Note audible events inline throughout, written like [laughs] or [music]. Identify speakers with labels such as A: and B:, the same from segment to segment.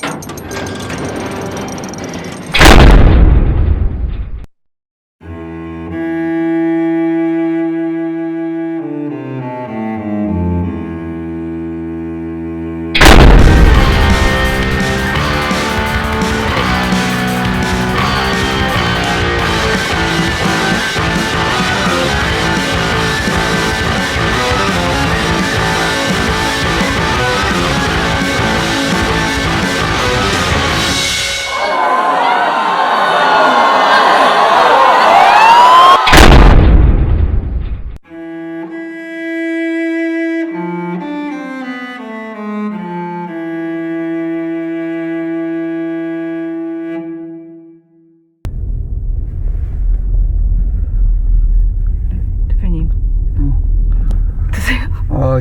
A: 대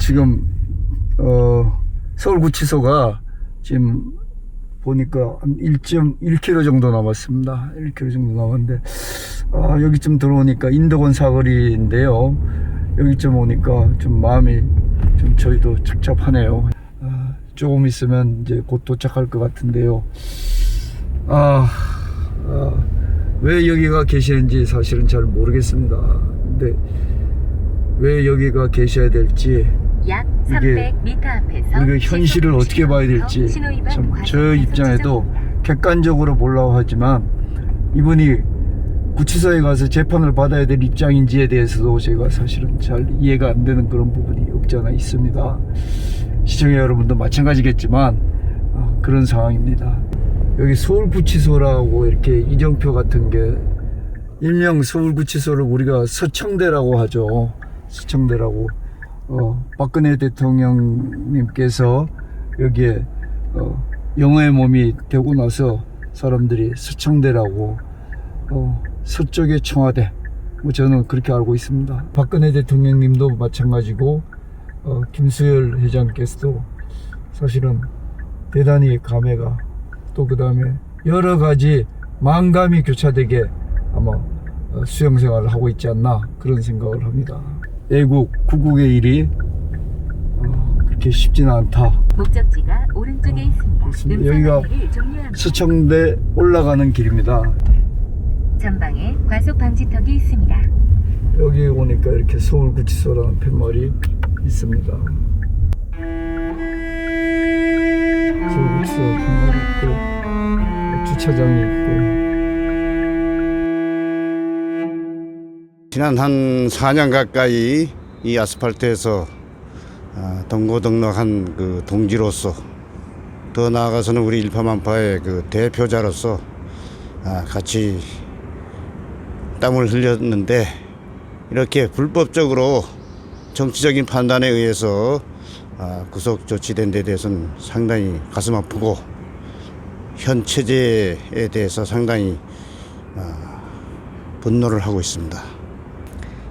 B: 지금 어, 서울구치소가 지금 보니까 한 1.1km 정도 남았습니다. 1km 정도 남았는데 아, 여기쯤 들어오니까 인덕원 사거리인데요. 여기쯤 오니까 좀 마음이 좀 저희도 착잡하네요. 아, 조금 있으면 이제 곧 도착할 것 같은데요. 아, 아, 왜 여기가 계시는지 사실은 잘 모르겠습니다. 근데 왜 여기가 계셔야 될지
C: 약
B: 이게
C: 300m 앞에서
B: 우리가 현실을 어떻게 봐야 될지 참 저 입장에도 객관적으로 보려고 하지만 이분이 구치소에 가서 재판을 받아야 될 입장인지에 대해서도 제가 사실은 잘 이해가 안 되는 그런 부분이 없지 않아 있습니다. 시청자 여러분도 마찬가지겠지만 아, 그런 상황입니다. 여기 서울구치소라고 이렇게 이정표 같은 게 일명 서울구치소를 우리가 서청대라고 하죠. 서청대라고. 어, 박근혜 대통령님께서 여기에 어, 영어의 몸이 되고 나서 사람들이 서청대라고 어, 서쪽의 청와대 뭐 저는 그렇게 알고 있습니다. 박근혜 대통령님도 마찬가지고 어, 김수열 회장께서도 사실은 대단히 감회가 또 그 다음에 여러 가지 망감이 교차되게 아마 어, 수영 생활을 하고 있지 않나 그런 생각을 합니다. 애국 구국의 일이 어, 그렇게 쉽지는 않다.
C: 목적지가 오른쪽에 있습니다.
B: 그렇습니다. 여기가
C: 종료합니다.
B: 서청대 올라가는 길입니다.
C: 전방에 과속 방지턱이 있습니다.
B: 여기 오니까 이렇게 서울구치소라는 팻말이 있습니다. 서울구치소 팻말이 있고 주차장이 있고
D: 지난 한 4년 가까이 이 아스팔트에서 아, 동고동락한 그 동지로서 더 나아가서는 우리 일파만파의 그 대표자로서 아, 같이 땀을 흘렸는데 이렇게 불법적으로 정치적인 판단에 의해서 아, 구속 조치된 데 대해서는 상당히 가슴 아프고 현 체제에 대해서 상당히 아, 분노를 하고 있습니다.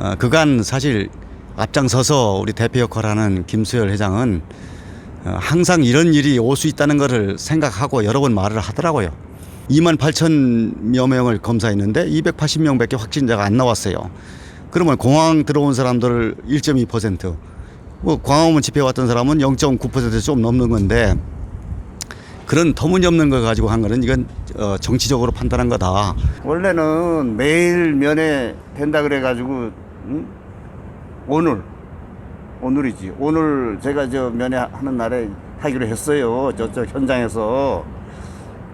E: 어, 그간 사실 앞장서서 우리 대표 역할하는 김수열 회장은 어, 항상 이런 일이 올 수 있다는 것을 생각하고 여러 번 말을 하더라고요. 2만 8천여 명을 검사했는데 280명밖에 확진자가 안 나왔어요. 그러면 공항 들어온 사람들 1.2%, 뭐 광화문 집회 왔던 사람은 0.9%좀 넘는 건데 그런 터무니없는 걸 가지고 한 거는 이건 어, 정치적으로 판단한 거다.
D: 원래는 매일 면회 된다 그래가지고 응? 오늘. 오늘이지. 오늘 제가 저 면회하는 날에 하기로 했어요. 저쪽 현장에서.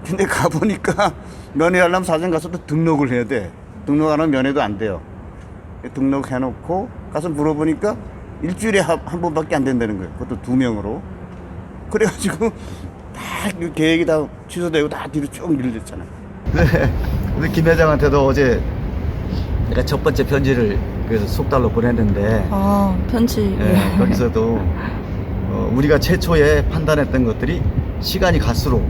D: 근데 [laughs] 가보니까 면회하려면 사전 가서 또 등록을 해야 돼. 등록 안 하면 면회도 안 돼요. 등록해놓고 가서 물어보니까 일주일에 한, 한 번밖에 안 된다는 거예요. 그것도 두 명으로. 그래가지고 다그 계획이 다 취소되고 다 뒤로 쭉 밀렸잖아요.
E: 우리 김 회장한테도 어제 내가 첫 번째 편지를 그래서 속달로 보냈는데
A: 아 편지.
E: 예, 거기서도 어, 우리가 최초에 판단했던 것들이 시간이 갈수록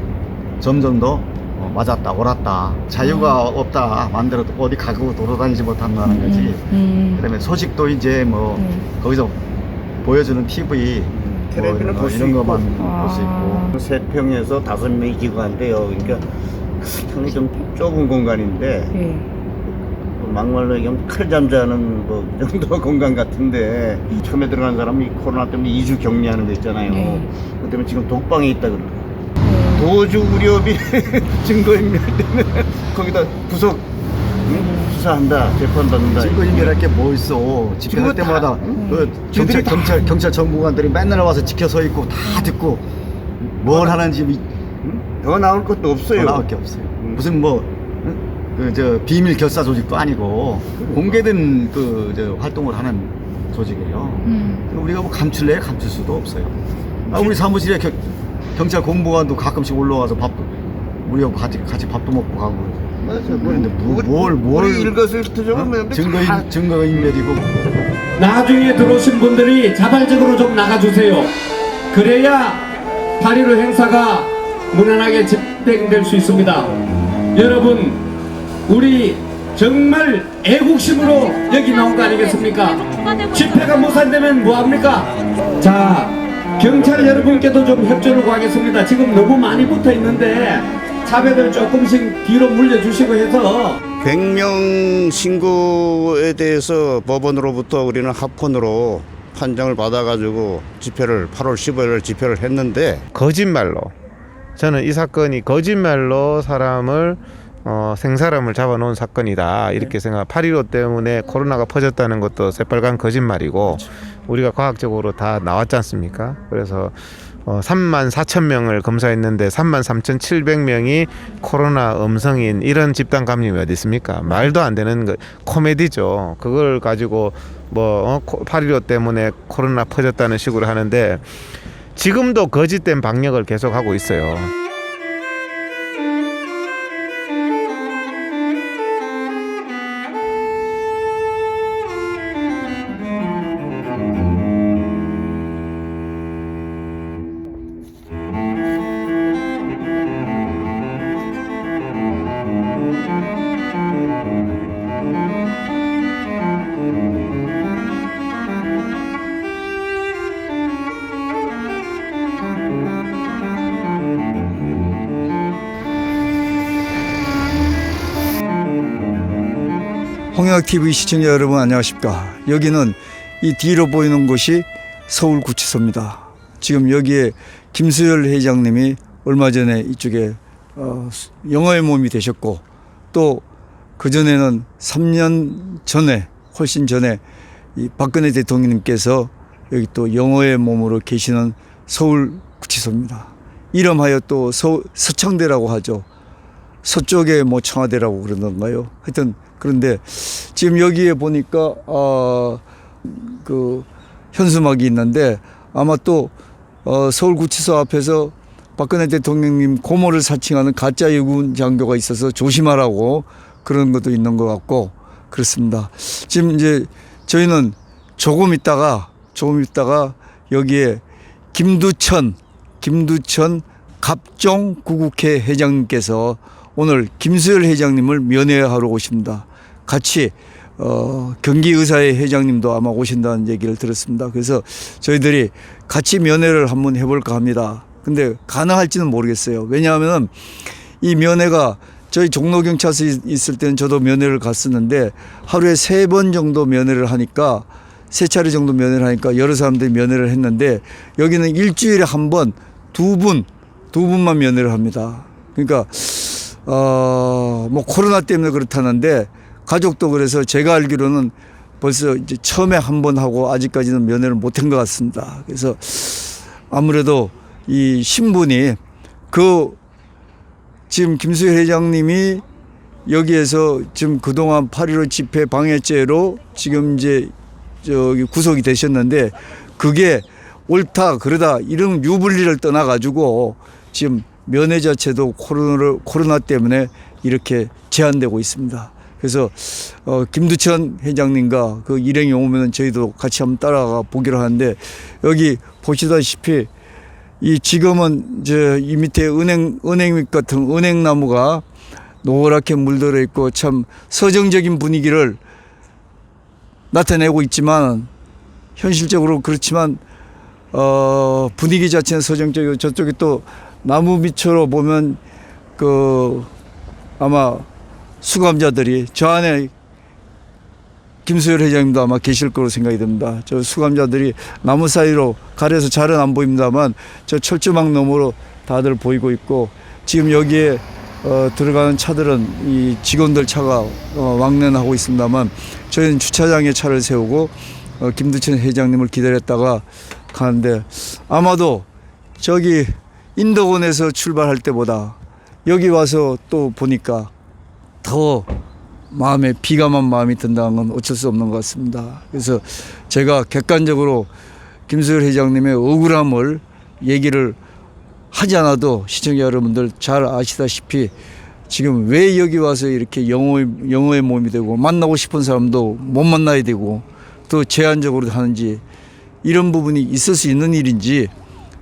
E: 점점 더 어, 맞았다 옳았다 자유가 없다 만들어 어디 가고 돌아다니지 못한다는 거지
A: 음.
E: 그다음에 소식도 이제 뭐
A: 음.
E: 거기서 보여주는 TV 뭐
D: 텔레비는
E: 이런, 거,
D: 볼수
E: 이런
D: 있고.
E: 것만
A: 아.
E: 볼수 있고
D: 세 평에서 다섯 명이 기고한대요. 그러니까 상당히 좀 좁은 공간인데
A: 예.
D: 뭐 막말로 얘기하면 칼 잠자는 뭐 그 정도 [laughs] 공간 같은데 처음에 들어간 사람이 코로나 때문에 2주 격리하는 거 있잖아요.
A: 네.
D: 그 때문에 지금 독방에 있다 그러더라고요.
A: 어.
D: 도주 우려비 [laughs] 증거인멸되면 거기다 구속 응? 수사한다 재판받는다
B: 증거 인멸할 게 뭐 있어 집회할
D: 다-
B: 때마다
D: 음.
B: 그 경찰
D: 다-
B: 경찰 경찰 정보관들이 맨날 와서 지켜 서 있고 다 듣고 뭘 하는지 이-
D: 응? 더 나올 것도 없어요
B: 더 나올 게 없어요.
D: 음.
B: 무슨 뭐 그 저 비밀 결사 조직도 아니고 공개된 그 저 활동을 하는 조직이에요.
A: 음.
B: 우리가 뭐 감출래 감출 수도 없어요. 아, 우리 사무실에 겨- 경찰 공보관도 가끔씩 올라와서 밥도 우리하고 같이 같이 밥도 먹고 가고.
D: 맞아
B: 그런데 뭐- 뭘- 뭘-
D: 우리 일거수일투족은
B: 어? 증거 인 증거 인멸이고
F: 나중에 들어오신 분들이 자발적으로 좀 나가주세요. 그래야 8.15 행사가 무난하게 집행될 수 있습니다. 여러분, 우리 정말 애국심으로 여기 나온 거 아니겠습니까? 집회가 무산되면 뭐합니까? 자, 경찰 여러분께도 좀 협조를 구하겠습니다. 지금 너무 많이 붙어 있는데 차배들 조금씩 뒤로 물려주시고 해서
D: 100명 신고에 대해서 법원으로부터 우리는 합헌으로 판정을 받아가지고 집회를 8월 15일 집회를 했는데
G: 거짓말로 저는 이 사건이 거짓말로 사람을 어, 생사람을 잡아놓은 사건이다 이렇게 생각. 8.15 때문에 코로나가 퍼졌다는 것도 새빨간 거짓말이고 우리가 과학적으로 다 나왔지 않습니까? 그래서 어, 3만 4천 명을 검사했는데 3만 3,700명이 코로나 음성인 이런 집단 감염이 어디 있습니까? 말도 안 되는 거, 코미디죠. 그걸 가지고 뭐 어, 8.15 때문에 코로나 퍼졌다는 식으로 하는데 지금도 거짓된 방역을 계속하고 있어요.
B: 홍영TV 시청자 여러분 안녕하십니까? 여기는 이 뒤로 보이는 곳이 서울구치소입니다. 지금 여기에 김수열 회장님이 얼마 전에 이쪽에 어, 영어의 몸이 되셨고 또 그전에는 3년 전에 훨씬 전에 이 박근혜 대통령님께서 여기 또 영어의 몸으로 계시는 서울구치소입니다. 이름하여 또 서, 서청대라고 하죠. 서쪽에 뭐 청와대라고 그러던가요. 하여튼 그런데 지금 여기에 보니까 아그 현수막이 있는데 아마 또 어, 서울구치소 앞에서 박근혜 대통령님 고모를 사칭하는 가짜 유군 장교가 있어서 조심하라고 그런 것도 있는 것 같고 그렇습니다. 지금 이제 저희는 조금 있다가 조금 있다가 여기에 김두천 김두천 갑종 구국회 회장님께서 오늘 김수열 회장님을 면회하러 오십니다. 같이 어, 경기의사회 회장님도 아마 오신다는 얘기를 들었습니다. 그래서 저희들이 같이 면회를 한번 해볼까 합니다. 근데 가능할지는 모르겠어요. 왜냐하면 이 면회가 저희 종로경찰서에 있을 때는 저도 면회를 갔었는데 하루에 세 번 정도 면회를 하니까 세 차례 정도 면회를 하니까 여러 사람들이 면회를 했는데 여기는 일주일에 한 번 두 분, 두 분만 면회를 합니다. 그러니까 어, 뭐 코로나 때문에 그렇다는데 가족도 그래서 제가 알기로는 벌써 이제 처음에 한 번 하고 아직까지는 면회를 못한 것 같습니다. 그래서 아무래도 이 신분이 그 지금 김수희 회장님이 여기에서 지금 그동안 8.15 집회 방해죄로 지금 이제 저기 구속이 되셨는데 그게 옳다 그러다 이런 유불리를 떠나 가지고 지금 면회 자체도 코로나 코로나 때문에 이렇게 제한되고 있습니다. 그래서 어 김두천 회장님과 그 일행이 오면은 저희도 같이 한번 따라가 보기로 하는데 여기 보시다시피 이 지금은 이제 이 밑에 은행 은행잎 같은 은행나무가 노랗게 물들어 있고 참 서정적인 분위기를 나타내고 있지만 현실적으로 그렇지만 어 분위기 자체는 서정적이고 저쪽에 또 나무 밑으로 보면 그 아마 수감자들이 저 안에 김수열 회장님도 아마 계실 거로 생각이 듭니다. 저 수감자들이 나무 사이로 가려서 잘은 안 보입니다만 저 철조망 너머로 다들 보이고 있고 지금 여기에 어, 들어가는 차들은 이 직원들 차가 어, 왕래하고 있습니다만 저희는 주차장에 차를 세우고 어, 김두천 회장님을 기다렸다가 가는데 아마도 저기 인도원에서 출발할 때보다 여기 와서 또 보니까 더 마음에 비감한 마음이 든다는 건 어쩔 수 없는 것 같습니다. 그래서 제가 객관적으로 김수열 회장님의 억울함을 얘기를 하지 않아도 시청자 여러분들 잘 아시다시피 지금 왜 여기 와서 이렇게 영어의, 영어의 몸이 되고 만나고 싶은 사람도 못 만나야 되고 또 제한적으로 하는지 이런 부분이 있을 수 있는 일인지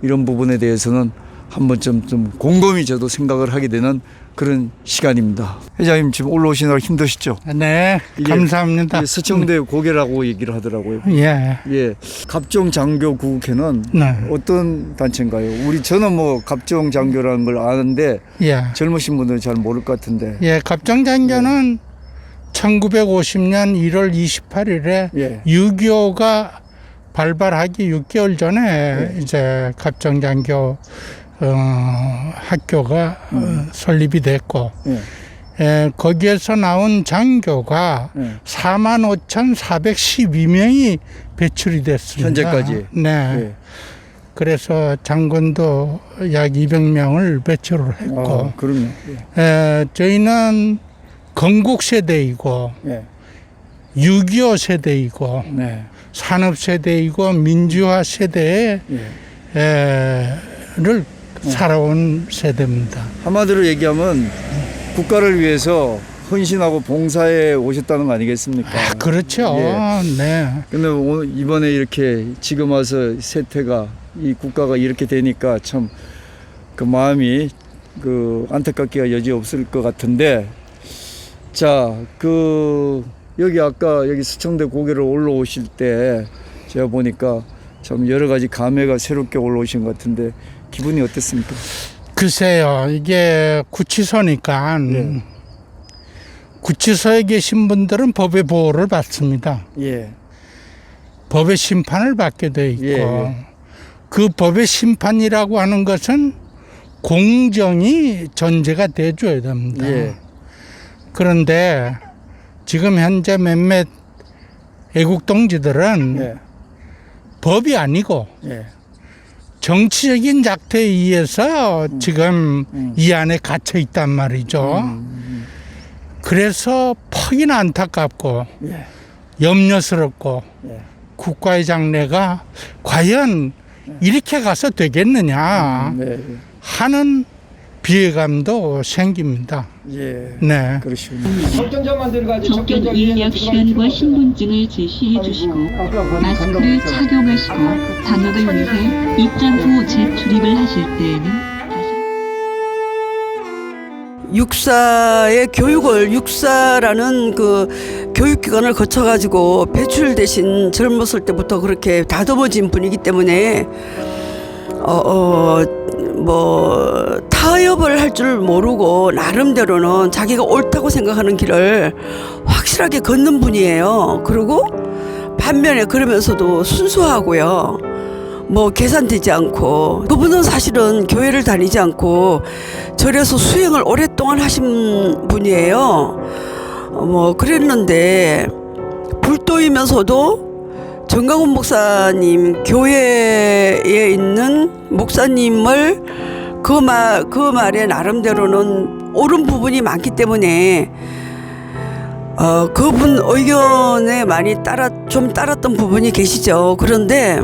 B: 이런 부분에 대해서는 한 번쯤 좀 곰곰이 저도 생각을 하게 되는 그런 시간입니다. 회장님 지금 올라오시느라 힘드시죠?
H: 네,
B: 이게-
H: 감사합니다.
B: 이게 서청대 고개라고 얘기를 하더라고요.
H: 예,
B: 예, 갑종 장교 구국회는
H: 네,
B: 어떤 단체인가요? 우리 저는 뭐 갑종 장교라는 걸 아는데
H: 예,
B: 젊으신 분들은 잘 모를 것 같은데.
H: 예. 갑정장교는 1950년 1월 28일에
B: 예.
H: 6.25가 발발하기 6개월 전에 이제 갑정장교 어, 학교가 어, 설립이 됐고
B: 예.
H: 예, 거기에서 나온 장교가
B: 예.
H: 45,412명이 배출이 됐습니다.
B: 현재까지?
H: 네.
B: 예.
H: 그래서 장군도 약 200명을 배출을 했고,
B: 아, 그럼요. 예.
H: 에, 저희는 건국 세대이고,
B: 예.
H: 6.25 세대이고,
B: 네.
H: 산업 세대이고, 민주화 세대에,
B: 예.
H: 에,를 살아온 세대입니다.
B: 한마디로 얘기하면 국가를 위해서 헌신하고 봉사에 오셨다는 거 아니겠습니까?
H: 그렇죠.
B: 예.
H: 네.
B: 근데 오늘 이번에 이렇게 지금 와서 세태가 이 국가가 이렇게 되니까 참 그 마음이 그 안타깝기가 여지 없을 것 같은데 자 그 여기 아까 여기 수청대 고개를 올라오실 때 제가 보니까 참 여러 가지 감회가 새롭게 올라오신 것 같은데 기분이 어땠습니까?
H: 글쎄요, 이게 구치소니까,
B: 예.
H: 구치소에 계신 분들은 법의 보호를 받습니다.
B: 예,
H: 법의 심판을 받게 돼 있고
B: 예, 예.
H: 그 법의 심판이라고 하는 것은 공정이 전제가 돼줘야 됩니다.
B: 예.
H: 그런데 지금 현재 몇몇 애국 동지들은
B: 예,
H: 법이 아니고
B: 예,
H: 정치적인 작태에 의해서 지금
B: 음.
H: 이 안에 갇혀 있단 말이죠.
B: 음,
H: 그래서 퍽이나 안타깝고
B: 예,
H: 염려스럽고
B: 예.
H: 국가의 장래가 과연 이렇게 가서 되겠느냐
B: 네,
H: 하는 비애감도 생깁니다.
B: 예,
H: 네.
B: 그러시군요.
I: 접견 이력 시간과 신분증을 제시해 주시고 마스크를 착용하시고 방역을 위해 입장 후 재출입을 하실 때에는
A: 육사의 교육을 육사라는 그 교육기관을 거쳐가지고 배출되신 젊었을 때부터 그렇게 다듬어진 분이기 때문에 어, 어, 뭐 타협을 할 줄 모르고 나름대로는 자기가 옳다고 생각하는 길을 확실하게 걷는 분이에요. 그리고 반면에 그러면서도 순수하고요. 뭐 계산되지 않고 그분은 사실은 교회를 다니지 않고 절에서 수행을 오랫동안 하신 분이에요. 어, 뭐 그랬는데 불도이면서도 정강훈 목사님 교회에 있는 목사님을 그 말 그 말에 나름대로는 옳은 부분이 많기 때문에 어 그분 의견에 많이 따라 좀 따랐던 부분이 계시죠. 그런데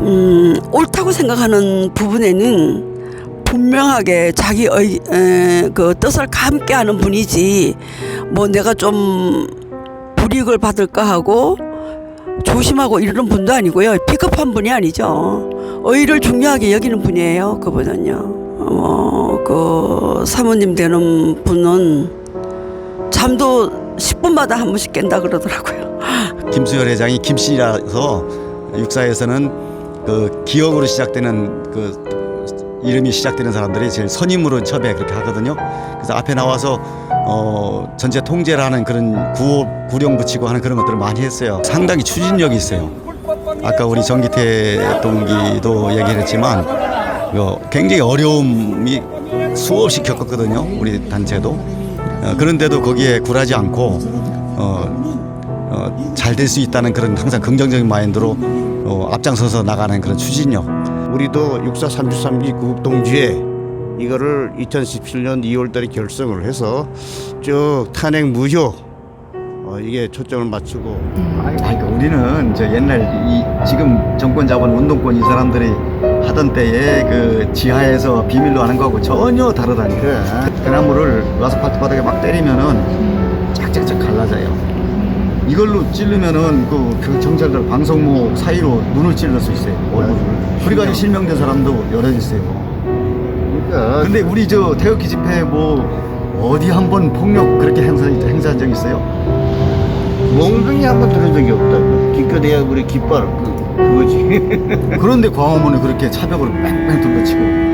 A: 음, 옳다고 생각하는 부분에는 분명하게 자기 의, 에, 그 뜻을 함께 하는 분이지 뭐 내가 좀 불이익을 받을까 하고 조심하고 이러는 분도 아니고요. 비겁한 분이 아니죠. 의의를 중요하게 여기는 분이에요. 그분은요. 뭐, 그 사모님 되는 분은 잠도 10분마다 한 번씩 깬다 그러더라고요. [laughs]
E: 김수열 회장이 김씨라서 육사에서는 그 기억으로 시작되는 그 이름이 시작되는 사람들이 제일 선임으로 첩에 그렇게 하거든요. 그래서 앞에 나와서 어 전체 통제를 하는 그런 구호 구령 붙이고 하는 그런 것들을 많이 했어요. 상당히 추진력이 있어요. 아까 우리 정기태 동기도 얘기를 했지만 어, 굉장히 어려움이 수없이 겪었거든요. 우리 단체도. 어, 그런데도 거기에 굴하지 않고 어, 어, 잘 될 수 있다는 그런 항상 긍정적인 마인드로 어, 앞장서서 나가는 그런 추진력.
D: 우리도 육사 33기 구국동지회 이거를 2017년 2월달에 결성을 해서 쭉 탄핵 무효 어, 이게 초점을 맞추고
B: 아니, 그러니까 우리는 저 옛날 이 지금 정권 잡은 운동권 이 사람들이 하던 때에 그 지하에서 비밀로 하는 거하고 전혀 다르다니까. 대나무를 와서 파트 바닥에 막 때리면은 짝짝짝 갈라져요. 이걸로 찌르면은 그, 그 경찰들 방송모 사이로 눈을 찔러 수 있어요. 얼굴을. 그래가지고 실명된 사람도 여러 있어요.
D: 그러니까
B: 근데 우리 저 태극기 집회 뭐 어디 한 번 폭력 그렇게 행사 행사한 적 있어요?
D: 몽둥이 한 번 들은 적이 없다. 기껏해야 우리 깃발 그, 그거지.
B: 그런데 광화문에 그렇게 차벽으로 뺑뺑 둘러치고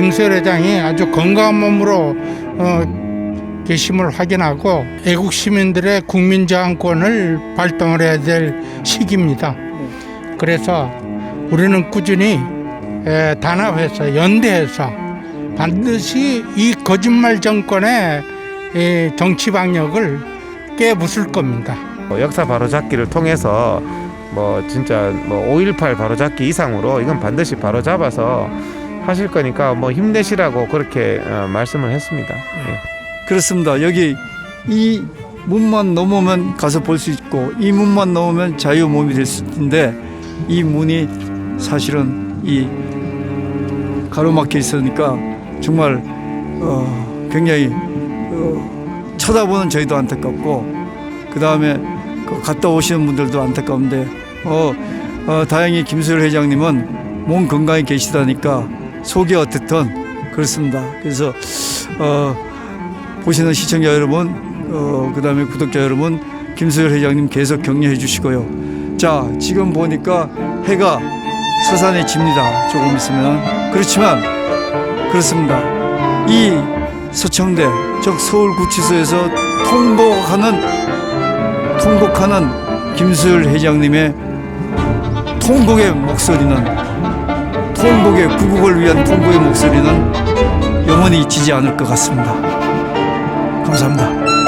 H: 김수열 회장이 아주 건강한 몸으로 어, 계심을 확인하고 애국 시민들의 국민 저항권을 발동을 해야 될 시기입니다. 그래서 우리는 꾸준히 에, 단합해서 연대해서 반드시 이 거짓말 정권의 이 정치 방역을 깨부술 겁니다.
G: 뭐 역사 바로잡기를 통해서 뭐 진짜 뭐 5.18 바로잡기 이상으로 이건 반드시 바로잡아서 하실 거니까 뭐 힘내시라고 그렇게 어, 말씀을 했습니다. 예.
B: 그렇습니다. 여기 이 문만 넘으면 가서 볼 수 있고 이 문만 넘으면 자유 몸이 될 수 있는데 이 문이 사실은 이 가로막혀 있으니까 정말 어, 굉장히 어, 쳐다보는 저희도 안타깝고 그 다음에 그 갔다 오시는 분들도 안타까운데 어, 어, 다행히 김수열 회장님은 몸 건강히 계시다니까 속이 어떻든 그렇습니다. 그래서 어, 보시는 시청자 여러분, 어, 그 다음에 구독자 여러분, 김수열 회장님 계속 격려해 주시고요. 자, 지금 보니까 해가 서산에 집니다. 조금 있으면. 그렇지만, 그렇습니다. 이 서청대, 즉 서울구치소에서 통곡하는, 통곡하는 김수열 회장님의 통곡의 목소리는, 통곡의 구국을 위한 통곡의 목소리는 영원히 잊히지 않을 것 같습니다. 감사합니다.